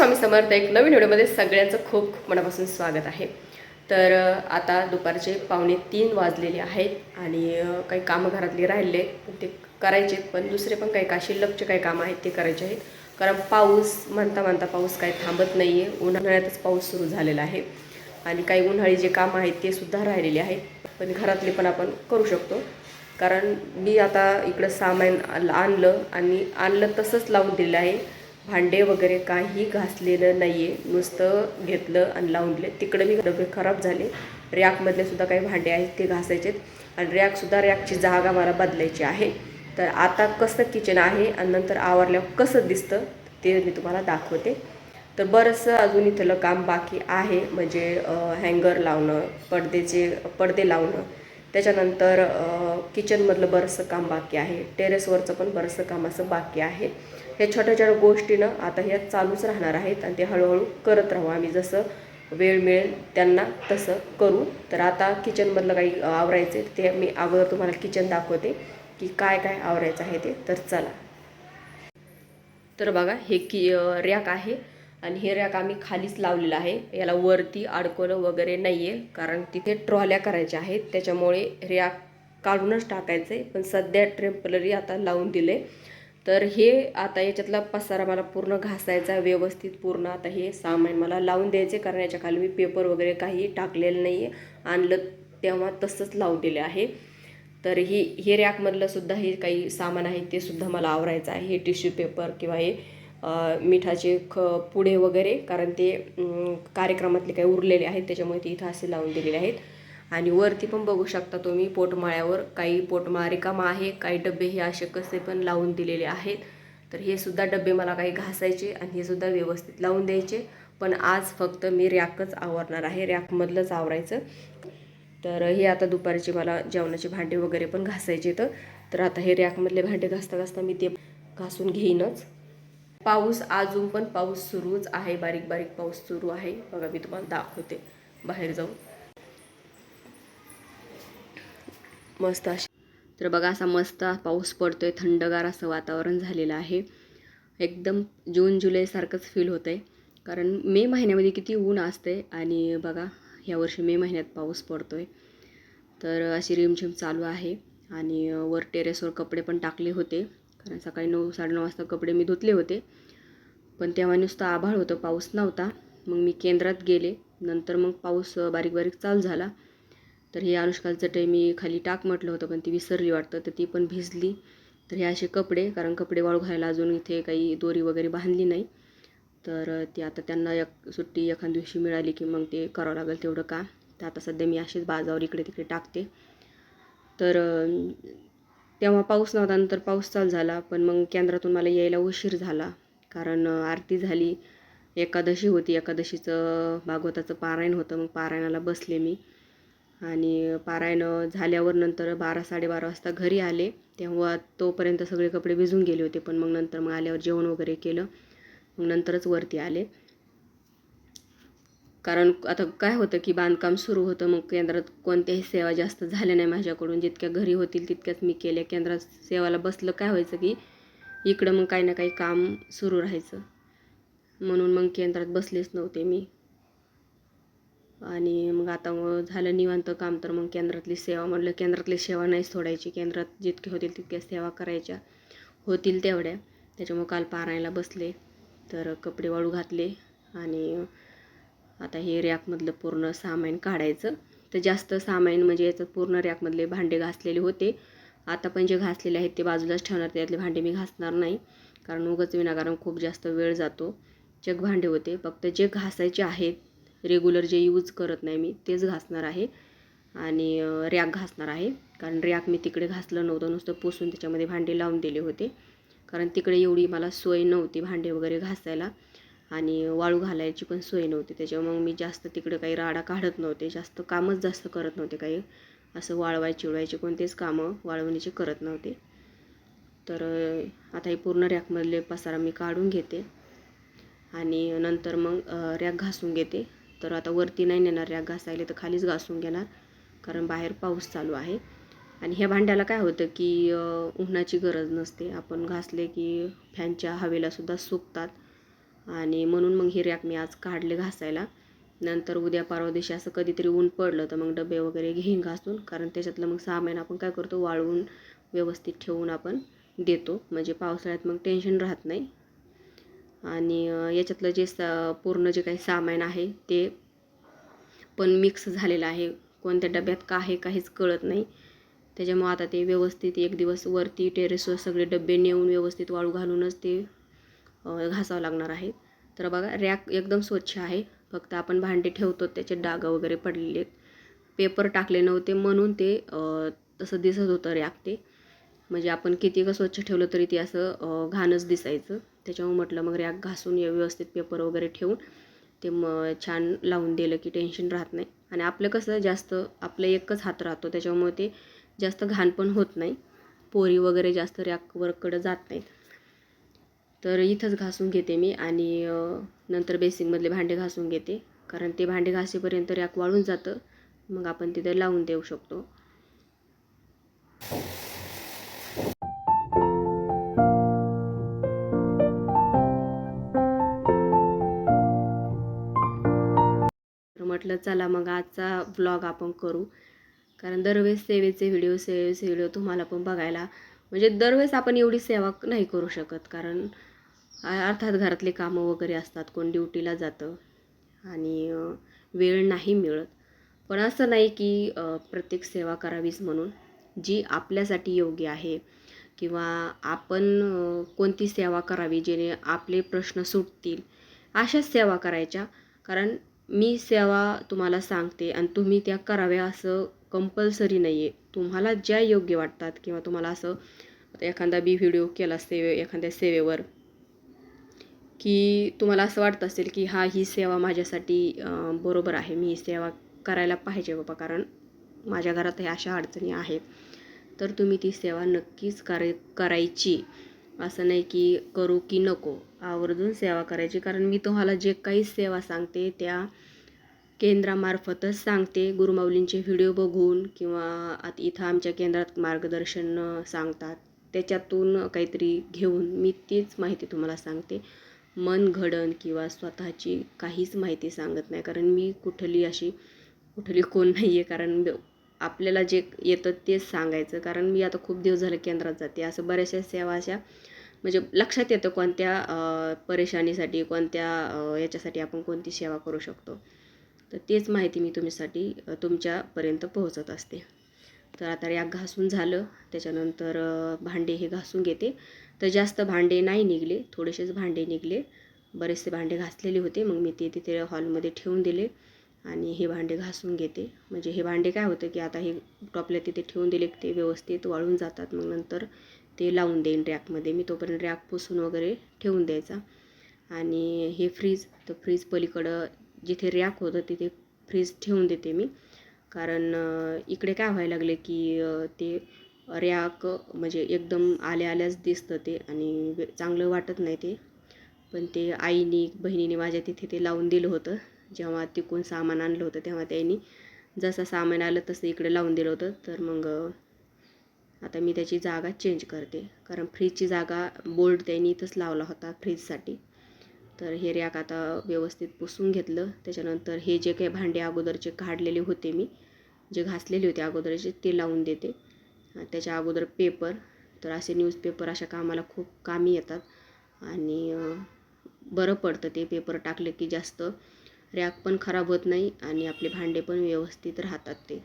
स्वामी समर्थ एक नवीन व्हिडिओमध्ये सगळ्यांचं खूप मनापासून स्वागत आहे. तर आता दुपारचे पावणे तीन वाजलेले आहेत आणि काही कामं घरातली राहिले आहेत, ते करायचे आहेत. पण दुसरे पण काही का शिल्लकचे काही कामं आहेत ते करायचे आहेत. कारण पाऊस म्हणता म्हणता पाऊस काही थांबत नाही आहे उन्हाळ्यातच पाऊस सुरू झालेला आहे. आणि काही उन्हाळी जे कामं आहेत ते सुद्धा राहिलेले आहेत. पण घरातले पण आपण करू शकतो. कारण मी आता इकडं सामान आणलं आणि आणलं तसंच लावून दिलेलं आहे. भांडे वगैरे काही घासलेलं नाही आहे नुसतं घेतलं आणि लावून दिले तिकडं मी डबे खराब झाले. रॅकमधले सुद्धा काही भांडे आहेत ते घासायचे आहेत आणि रॅकसुद्धा रॅकची जागा मला बदलायची आहे. तर आता कसं किचन आहे आणि नंतर आवरल्यावर कसं दिसतं ते मी तुम्हाला दाखवते. तर बरंचसं अजून इथलं काम बाकी आहे. म्हणजे हँगर लावणं पडदेचे पडदे लावणं. त्याच्यानंतर किचनमधलं बरंचसं काम बाकी आहे. टेरेसवरचं पण बरंचसं काम असं बाकी आहे. ह्या छोट्या छोट्या गोष्टीनं आता ह्या चालूच राहणार आहेत आणि ते हळूहळू करत राहू. आम्ही जसं वेळ मिळेल त्यांना तसं करू. तर आता किचनमधलं काही आवरायचं आहे ते मी अगोदर तुम्हाला किचन दाखवते की काय काय आवरायचं आहे ते. तर चला. तर बघा हे की रॅक आहे आणि हे रॅक आम्ही खालीच लावलेलं आहे. याला वरती अडकवलं वगैरे नाही आहे कारण तिथे ट्रॉल्या करायच्या आहेत. त्याच्यामुळे रॅक काढूनच टाकायचं आहे पण सध्या टेम्पलरी आता लावून दिले तर हे आता याच्यातला पसारा मला पूर्ण घासायचा व्यवस्थित पूर्ण. आता हे सामान मला लावून द्यायचे कारण याच्या खाली मी पेपर वगैरे काही टाकलेलं नाही आहे आणलं तेव्हा तसंच लावून दिले आहे. तर ही हे रॅकमधलं सुद्धा हे काही सामान आहे ते सुद्धा मला आवरायचं आहे. हे टिश्यू पेपर किंवा हे मिठाचे ख पुढे वगैरे कारण ते कार्यक्रमातले काही उरलेले आहेत त्याच्यामुळे ते इथं असे लावून दिलेले आहेत. आणि वरती पण बघू शकता तुम्ही पोटमाळ्यावर काही पोटमाळा रिकामा आहे काही डबे हे असे कसे पण लावून दिलेले आहेत. तर हे सुद्धा डबे मला काही घासायचे आणि हे सुद्धा व्यवस्थित लावून द्यायचे. पण आज फक्त मी रॅकच आवरणार आहे रॅकमधलंच आवरायचं. तर हे आता दुपारचे मला जेवणाचे भांडे वगैरे पण घासायचे तर आता हे रॅकमधले भांडे घासता घासता मी ते घासून घेईनच. पाऊस अजून पण पाऊस सुरूच आहे बारीक बारीक पाऊस सुरू आहे. बघा मी तुम्हाला दाखवते बाहेर जाऊन. मस्त अशी. तर बघा असा मस्त पाऊस पडतो आहे थंडगार असं वातावरण झालेलं आहे. एकदम जून जुलैसारखंच फील होतं आहे कारण मे महिन्यामध्ये किती ऊन असते आणि बघा ह्यावर्षी मे महिन्यात पाऊस पडतो आहे तर अशी रिमझिम चालू आहे आणि वर टेरेसवर कपडे पण टाकले होते. कारण सकाळी नऊ साडेनऊ वाजता कपडे मी धुतले होते. पण तेव्हा नुसतं आभाळ होतं पाऊस नव्हता. मग मी केंद्रात गेले. नंतर मग पाऊस बारीक बारीक चालू झाला. तर हे अनुष्काल चटई मी खाली टाक म्हटलं होतं पण ती विसरली वाटतं तर ती पण भिजली. तर हे असे कपडे कारण कपडे वाळू घालायला अजून इथे काही दोरी वगैरे बांधली नाही. तर ती आता त्यांना एक सुट्टी एखाद दिवशी मिळाली की मग ते करावं लागेल तेवढं काम. तर आता सध्या मी असेच बाजावर इकडे तिकडे टाकते. तर तेव्हा पाऊस नव्हता नंतर पाऊस चालू झाला पण मग केंद्रातून मला यायला उशीर झाला. कारण आरती झाली. एकादशी होती. एकादशीचं भागवताचं पारायण होतं. मग पारायणाला बसले मी. आणि पारायण झाल्यावर नंतर बारा साडेबारा वाजता घरी आले. तेव्हा तोपर्यंत सगळे कपडे भिजून गेले होते. पण मग नंतर मग आल्यावर जेवण वगैरे केलं. मग नंतरच वरती आले. कारण आता काय होतं की बांधकाम सुरू होतं. मग केंद्रात कोणत्याही सेवा जास्त झाल्या नाही माझ्याकडून. जितक्या घरी होतील तितक्याच मी केल्या. केंद्रात सेवाला बसलं काय व्हायचं की इकडं मग काही ना काही काम सुरू राहायचं. म्हणून मग केंद्रात बसलेच नव्हते मी. आणि मग आता मग झालं निवांत काम तर मग केंद्रातली सेवा म्हटलं केंद्रातली सेवा नाही सोडायची. केंद्रात जितके होतील तितक्या सेवा करायच्या. होतील तेवढ्या. त्याच्यामुळे काल पारायला बसले तर कपडे वाळू घातले आणि आता हे रॅकमधलं पूर्ण सामान काढायचं. तर जास्त सामान म्हणजे याचं पूर्ण रॅकमधले भांडे घासलेले होते. आता पण जे घासलेले आहेत ते बाजूलाच ठेवणार त्यातले भांडे मी घासणार नाही. कारण उगाच विनाकारण खूप जास्त वेळ जातो. जग भांडे होते. फक्त जे घासायचे आहेत रेग्युलर जे यूज करत नाही मी तेच घासणार आहे. आणि रॅक घासणार आहे. कारण रॅक मी तिकडे घासलं नव्हतं नुसतं पुसून त्याच्यामध्ये भांडे लावून दिले होते. कारण तिकडे एवढी मला सोय नव्हती भांडे वगैरे घासायला. आणि वाळू घालायची पण सोय नव्हती. त्याच्यामुळे मग मी जास्त तिकडे काही राडा काढत नव्हते. जास्त कामच जास्त करत नव्हते काही. असं वाळवाय चिळवायचे कोणतेच कामं वाळवणीचे करत नव्हते. तर आता हे पूर्ण रॅकमधले पसारा मी काढून घेते. आणि नंतर मग रॅक घासून घेते. तर आता वरती नाही नेणार रॅक घासायला तर खालीच घासून घेणार. कारण बाहेर पाऊस चालू आहे. आणि ह्या भांड्याला काय होतं की उन्हाची गरज नसते. आपण घासले की फॅनच्या हवेला सुद्धा सुकतात. आणि म्हणून मग ही रॅक मी आज काढले घासायला. नंतर उद्या परवा दिवशी असं कधीतरी ऊन पडलं तर मग डबे वगैरे घेईन घासून. कारण त्याच्यातलं मग सामान आपण काय करतो वाळवून व्यवस्थित ठेवून आपण देतो. म्हणजे पावसाळ्यात मग टेन्शन राहत नाही. आणि याच्यातलं जे सा पूर्ण जे काही सामान आहे ते पण मिक्स झालेलं आहे. कोणत्या डब्यात का आहे काहीच कळत नाही. त्याच्यामुळं आता ते व्यवस्थित एक दिवस वरती टेरेसवर सगळे डबे नेऊन व्यवस्थित वाळू घालूनच ते घासावं लागणार आहे. तर बघा रॅक एकदम स्वच्छ आहे. फक्त आपण भांडे ठेवतो त्याचे डाग वगैरे पडलेले आहेत. पेपर टाकले नव्हते म्हणून ते तसं दिसत होतं रॅक ते. म्हणजे आपण किती का स्वच्छ ठेवलं तरी ते असं घाणच दिसायचं. त्याच्यामुळे म्हटलं मग रॅक घासून व्यवस्थित पेपर वगैरे ठेवून ते मग छान लावून दिलं की टेन्शन राहत नाही. आणि आपलं कसं जास्त आपलं एकच हात राहतो. त्याच्यामुळे ते जास्त घाण पण होत नाही. पोरी वगैरे जास्त रॅकवरकडं जात नाहीत. तर इथंच घासून घेते मी आणि नंतर बेसिनमधले भांडे घासून घेते. कारण ते भांडे घासेपर्यंत रॅक वाळून जातं. मग आपण तिथे लावून देऊ शकतो. म्हटलं चला मग आजचा व्लॉग आपण करू. कारण दरवेळेस सेवेचे व्हिडिओ सेवेचे व्हिडिओ तुम्हाला पण बघायला म्हणजे दरवेळेस आपण एवढी सेवा नाही करू शकत. कारण अर्थात घरातले कामं वगैरे असतात कोण ड्युटीला जातं आणि वेळ नाही मिळत. पण असं नाही की प्रत्येक सेवा करावीच म्हणून. जी आपल्यासाठी योग्य आहे किंवा आपण कोणती सेवा करावी जेणे आपले प्रश्न सुटतील अशाच सेवा करायच्या. कारण मी सेवा तुम्हाला सांगते आणि तुम्ही त्या कराव्या असं कंपल्सरी नाही आहे तुम्हाला ज्या योग्य वाटतात किंवा तुम्हाला असं एखादा बी व्हिडिओ केला सेवे एखाद्या सेवेवर की तुम्हाला असं वाटत असेल की हा ही सेवा माझ्यासाठी बरोबर आहे. मी ही सेवा करायला पाहिजे बाबा कारण माझ्या घरात ह्या अशा अडचणी आहेत. तर तुम्ही ती सेवा नक्कीच कार्य करायची. असं नाही की करू की नको. आवर्जून सेवा करायची. कारण मी तुम्हाला जे काही सेवा सांगते त्या केंद्रामार्फतच सांगते. गुरुमाऊलींचे व्हिडिओ बघून किंवा आता इथं आमच्या केंद्रात मार्गदर्शन सांगतात. त्याच्यातून काहीतरी घेऊन मी तीच माहिती तुम्हाला सांगते. मन घडण किंवा स्वतःची काहीच माहिती सांगत नाही. कारण मी कुठली अशी कुठली कोण नाही आहे कारण ब- आपल्याला जे येतं तेच सांगायचं. कारण मी आता खूप दिवस झालं केंद्रात जाते. असं बऱ्याचशा सेवा अशा म्हणजे लक्षात येतं कोणत्या परेशानीसाठी कोणत्या याच्यासाठी आपण कोणती सेवा करू शकतो. तर तेच माहिती मी तुमच्यासाठी तुमच्यापर्यंत पोहोचत असते. तर आता रॅक घासून झालं. त्याच्यानंतर भांडे हे घासून घेते. तर जास्त भांडे नाही निघले. थोडेसेच भांडे निघले. बरेचसे भांडे घासलेले होते. मग मी ते तिथे हॉलमध्ये ठेवून दिले. आणि हे भांडे घासून घेते. म्हणजे हे भांडे काय होतं की आता हे टॉपला तिथे ठेवून दिले की ते व्यवस्थित वाळून जातात. मग नंतर ते लावून देईन रॅकमध्ये. मी तोपर्यंत रॅक पुसून वगैरे ठेवून द्यायचा. आणि हे फ्रीज तर फ्रीज पलीकडं जिथे रॅक होतं तिथे फ्रीज ठेवून देते मी. कारण इकडे काय व्हायला लागले की ते रॅक म्हणजे एकदम आल्या आल्याच दिसतं ते आणि चांगलं वाटत नाही ते. पण ते आईनी बहिणीने माझ्या तिथे ते लावून दिलं होतं. जेव्हा तिकून सामान आणलं होतं तेव्हा त्यांनी जसं सामान आलं तसं इकडे लावून दिलं होतं. तर मग आता मी त्याची जागा चेंज करते. कारण फ्रीजची जागा बोर्ड त्यांनी इथंच लावला होता फ्रीजसाठी तर हे रॅक आता व्यवस्थित पुसून घेतलं. त्याच्यानंतर हे जे काही भांडे अगोदरचे काढलेले होते मी जे घासलेले होते अगोदरचे ते लावून देते. त्याच्या अगोदर पेपर तर असे न्यूजपेपर अशा कामाला खूप कामी येतात. आणि बरं पडतं ते पेपर टाकले की जास्त रॅक पण खराब होत नाही आणि आपले भांडे पण व्यवस्थित राहतात ते.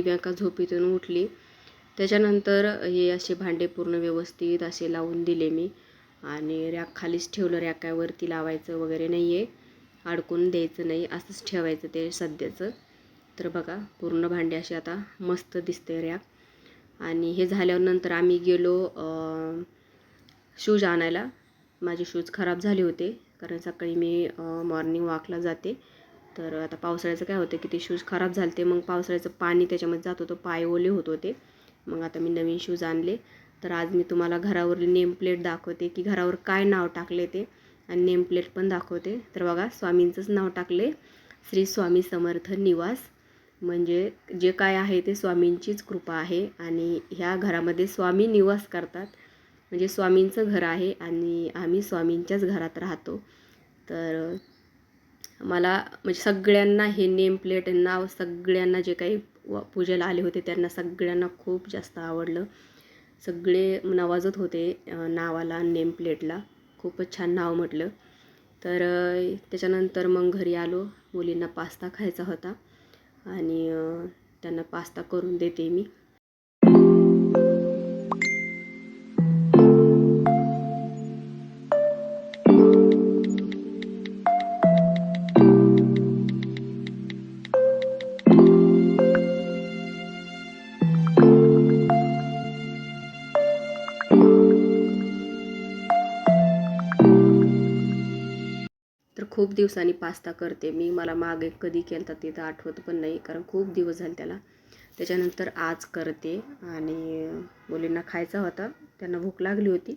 दिव्यांका झोपेतून उठली. त्याच्यानंतर हे असे भांडे पूर्ण व्यवस्थित असे लावून दिले मी. आणि रॅक खालीच ठेवलं. रॅकावरती लावायचं वगैरे नाही आहे अडकून द्यायचं नाही. असंच ठेवायचं ते सध्याचं. तर बघा पूर्ण भांडे असे आता मस्त दिसते रॅक. आणि हे झाल्यानंतर आम्ही गेलो शूज आणायला. माझे शूज खराब झाले होते. कारण सकाळी मी मॉर्निंग वॉकला जाते. तर आता पावसाळ्याचं काय होतं की ते शूज खराब झाले ते मग पावसाळ्याचं पाणी त्याच्यामध्ये जात होतं पाय ओले होत होते. मग आता मी नवीन शूज आणले. तर आज मी तुम्हाला घरावर नेम प्लेट दाखवते की घरावर काय नाव टाकले ते आणि नेम प्लेट पण दाखवते. तर बघा स्वामींचंच नाव टाकले. श्री स्वामी समर्थ निवास. म्हणजे जे काय आहे ते स्वामींचीच कृपा आहे आणि ह्या घरामध्ये स्वामी निवास करतात. म्हणजे स्वामींचं घर आहे आणि आम्ही स्वामींच्याच घरात राहतो. तर मला म्हणजे सगळ्यांना हे नेम प्लेट नाव सगळ्यांना जे काही व पूजेला आले होते त्यांना सगळ्यांना खूप जास्त आवडलं. सगळे नवाजत होते नावाला नेम प्लेटला. खूपच छान नाव म्हटलं. तर त्याच्यानंतर मग घरी आलो. मुलींना पास्ता खायचा होता आणि त्यांना पास्ता करून देते मी. खूप दिवसांनी पास्ता करते. मी मला मागे कधी केलं तर ते तर आठवत पण नाही कारण खूप दिवस झाले त्याला. त्याच्यानंतर आज करते आणि मुलींना खायचा होता. त्यांना भूक लागली होती.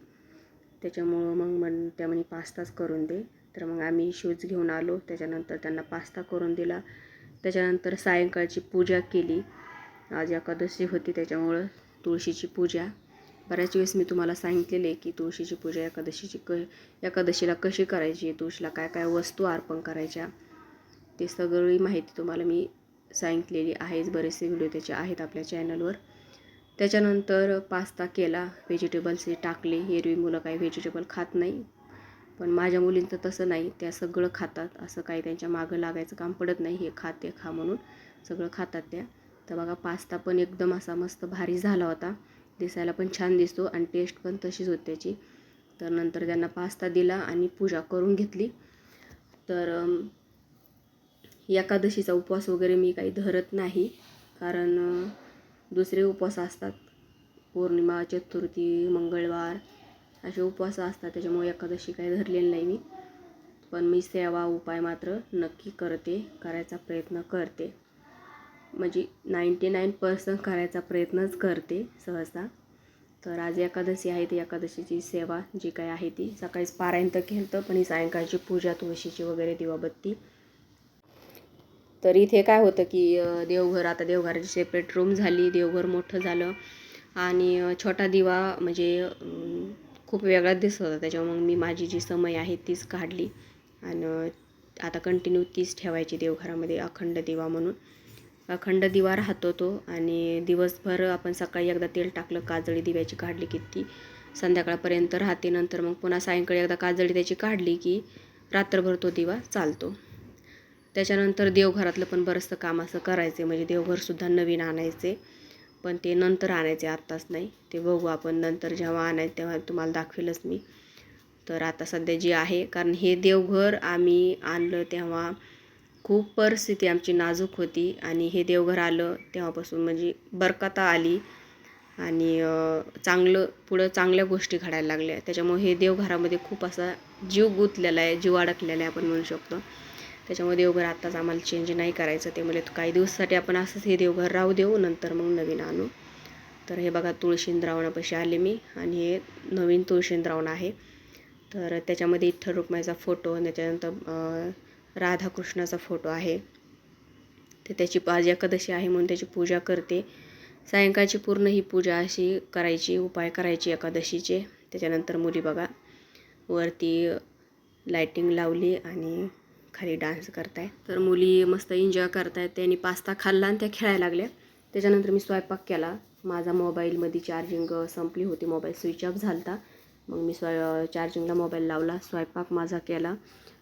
त्याच्यामुळं मग म्हण त्या म्हणे पास्ताच करून दे. तर मग आम्ही शूज घेऊन आलो. त्याच्यानंतर त्यांना पास्ता करून दिला. त्याच्यानंतर सायंकाळची पूजा केली. आज एकादशी होती त्याच्यामुळं तुळशीची पूजा. बऱ्याच वेळेस मी तुम्हाला सांगितलेले आहे की तुळशीची पूजा एकादशीची क एकादशीला कशी करायची तुळशीला काय काय वस्तू अर्पण करायच्या ते सगळी माहिती तुम्हाला मी सांगितलेली आहेच बरेचसे व्हिडिओ त्याचे आहेत आपल्या चॅनलवर. त्याच्यानंतर पास्ता केला व्हेजिटेबल्स टाकले एरवी मुलं काही व्हेजिटेबल खात नाही पण माझ्या मुलींचं तसं नाही त्या सगळं खातात असं काही त्यांच्या मागं लागायचं काम पडत नाही हे खाते खा म्हणून सगळं खातात त्या. तर बघा पास्ता पण एकदम असा मस्त भारी झाला होता. दिसायला पण छान दिसतो आणि टेस्ट पण तशीच होती त्याची. तर नंतर त्यांना पास्ता दिला आणि पूजा करून घेतली. तर एकादशीचा उपवास वगैरे मी काही धरत नाही. कारण दुसरे उपवास असतात. पौर्णिमा चतुर्थी मंगळवार असे उपवास असतात. त्याच्यामुळे एकादशी काही धरलेली नाही मी. पण मी सेवा उपाय मात्र नक्की करते करायचा प्रयत्न करते. म्हणजे नाईंटी नाईन पर्सेंट करायचा प्रयत्नच करते सहसा. तर आज एकादशी आहे ती एकादशीची सेवा जी काय आहे ती सकाळीच पारायण तर केलं पण ही सायंकाळची पूजा तुळशीची वगैरे दिवाबत्ती. तर इथे काय होतं की देवघर आता देवघराची सेपरेट रूम झाली देवघर मोठं झालं. आणि छोटा दिवा म्हणजे खूप वेगळाच दिसत होता. त्याच्यामुळे मग मी माझी जी समय आहे तीच काढली. आणि आता कंटिन्यू तीच ठेवायची देवघरामध्ये अखंड दिवा म्हणून. अखंड दिवा राहतो तो आणि दिवसभर आपण सकाळी एकदा तेल टाकलं काजळी दिव्याची काढली की ती संध्याकाळपर्यंत राहते नंतर मग पुन्हा सायंकाळी एकदा काजळी त्याची काढली की रात्रभर तो दिवा चालतो. त्याच्यानंतर देवघरातलं पण बरंचसं काम असं करायचे म्हणजे देवघरसुद्धा नवीन आणायचे पण ते नंतर आणायचे आत्ताच नाही. ते बघू आपण नंतर जेव्हा आणायचं तेव्हा तुम्हाला दाखवेलच मी. तर आता सध्या जे आहे कारण हे देवघर आम्ही आणलं तेव्हा खूप परिस्थिती आमची नाजूक होती आणि हे देवघर आलं तेव्हापासून म्हणजे बरकता आली आणि चांगलं पुढं चांगल्या गोष्टी घडायला लागल्या. त्याच्यामुळे हे देवघरामध्ये खूप असा जीव गुंतलेला आहे जीव अडकलेला आहे आपण म्हणू शकतो. त्याच्यामुळे देवघर आत्ताच आम्हाला चेंज नाही करायचं. ते म्हणजे काही दिवसासाठी आपण असंच हे देवघर राहू देऊ नंतर मग नवीन आणू. तर हे बघा तुळशींद्रावणापाशी आले मी आणि हे नवीन तुळशींद्रावण आहे. तर त्याच्यामध्ये इठ्ठल रुक्माईचा फोटो आणि त्याच्यानंतर राधाकृष्णाचा फोटो आहे. तर त्याची आज एकादशी आहे म्हणून त्याची पूजा करते. सायंकाळची पूर्ण ही पूजा अशी करायची उपाय करायची एकादशीचे. त्याच्यानंतर मुली बघा वरती लायटिंग लावली आणि खाली डान्स करताय. तर मुली मस्त एन्जॉय करतायत. त्यांनी पास्ता खाल्ला आणि त्या खेळायला लागल्या. त्याच्यानंतर मी स्वयंपाक केला. माझा मोबाईलमध्ये चार्जिंग संपली होती. मोबाईल स्विच ऑफ झाला मग मी स्वय चार्जिंगला मोबाईल लावला. स्वयंपाक माझा केला.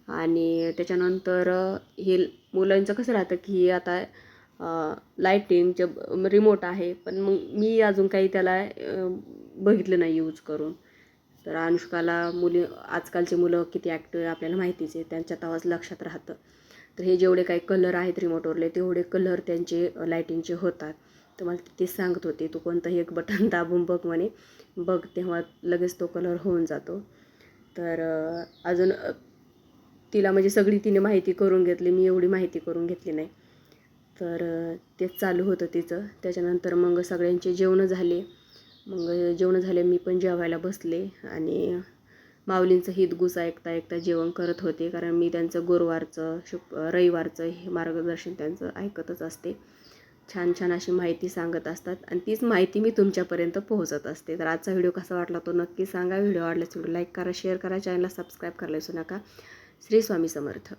आणि त्याच्यानंतर हे मुलांचं कसं राहतं की आता लाईटिंगचं रिमोट आहे. पण मग मी अजून काही त्याला बघितलं नाही यूज करून. तर अनुष्काला मुली आजकालची मुलं किती ॲक्टिव्ह आहे आपल्याला माहितीच आहे. त्यांच्यात आवाज लक्षात राहतं. तर हे जेवढे काही कलर आहेत रिमोटवरले तेवढे कलर त्यांचे लाईटिंगचे होतात. तर मला ते सांगत होते तू कोणतंही एक बटन दाबून बघ म्हणे. बघ तेव्हा लगेच तो कलर होऊन जातो. तर अजून तिला म्हणजे सगळी तिने माहिती करून घेतली मी एवढी माहिती करून घेतली नाही. तर ते तेच चालू होतं तिचं. त्याच्यानंतर मग सगळ्यांचे जेवणं झाले. मग जेवणं झाले मी पण जेवायला बसले आणि माऊलींचं हितगुस ऐकता ऐकता जेवण करत होते. कारण मी त्यांचं गुरुवारचं शुक रविवारचं हे मार्गदर्शन त्यांचं ऐकतच असते. छान छान अशी माहिती सांगत असतात. आणि तीच माहिती मी तुमच्यापर्यंत पोहोचत असते. तर आजचा व्हिडिओ कसा वाटला तो नक्की सांगा. व्हिडिओ आवडल्यास व्हिडिओ लाईक करा शेअर करा चॅनलला सबस्क्राईब करायला विसरू नका. श्री स्वामी समर्थ.